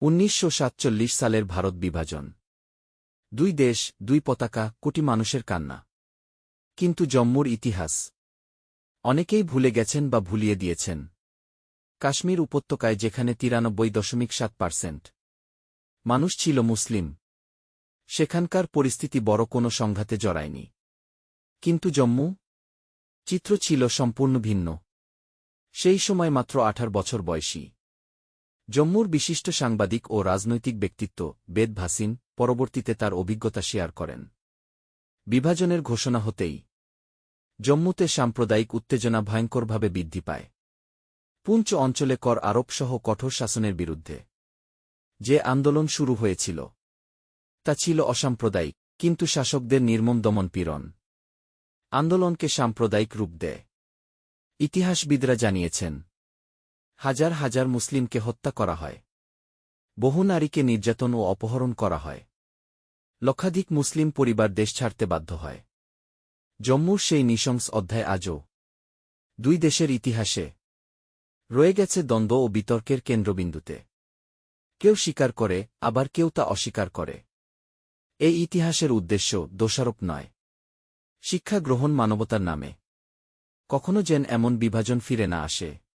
উনিশশো সাতচল্লিশ সালের ভারত বিভাজন। দুই দেশ, দুই পতাকা, কোটি মানুষের কান্না। কিন্তু জম্মুর ইতিহাস। অনেকেই ভুলে গেছেন বা ভুলিয়ে দিয়েছেন। কাশ্মীর উপত্যকায় যেখানে তিরানব্বই দশমিক সাত পার্সেন্ট মানুষ ছিল মুসলিম, সেখানকার পরিস্থিতি বড় কোনো সংঘাতে জড়ায়নি। কিন্তু জম্মু চিত্র ছিল সম্পূর্ণ ভিন্ন। সেই সময় মাত্র আঠার বছর বয়সী। জম্মুর বিশিষ্ট সাংবাদিক ও রাজনৈতিক ব্যক্তিত্ব বেদ ভাসিন পরবর্তীতে তার অভিজ্ঞতা শেয়ার করেন। বিভাজনের ঘোষণা হতেই জম্মুতে সাম্প্রদায়িক উত্তেজনা ভয়ঙ্করভাবে বৃদ্ধি পায়। পুঞ্চ অঞ্চলে কর আরোপসহ কঠোর শাসনের বিরুদ্ধে যে আন্দোলন শুরু হয়েছিল, তা ছিল অসাম্প্রদায়িক, কিন্তু শাসকদের নির্মম দমন পীড়ন আন্দোলনকে সাম্প্রদায়িক রূপ দেয়। ইতিহাসবিদরা জানিয়েছেন হাজার হাজার মুসলিমকে হত্যা করা হয়। বহু নারীকে নির্যাতন ও অপহরণ করা হয়। লক্ষাধিক মুসলিম পরিবার দেশ ছাড়তে বাধ্য হয়। জম্মুর সেই নৃশংস অধ্যায় আজও দুই দেশের ইতিহাসে রয়ে গেছে দ্বন্দ্ব ও বিতর্কের কেন্দ্রবিন্দুতে। কেউ স্বীকার করে, আবার কেউ তা অস্বীকার করে। এই ইতিহাসের উদ্দেশ্য দোষারোপ নয়। শিক্ষা গ্রহণ মানবতার নামে। কখনো যেন এমন বিভাজন ফিরে না আসে।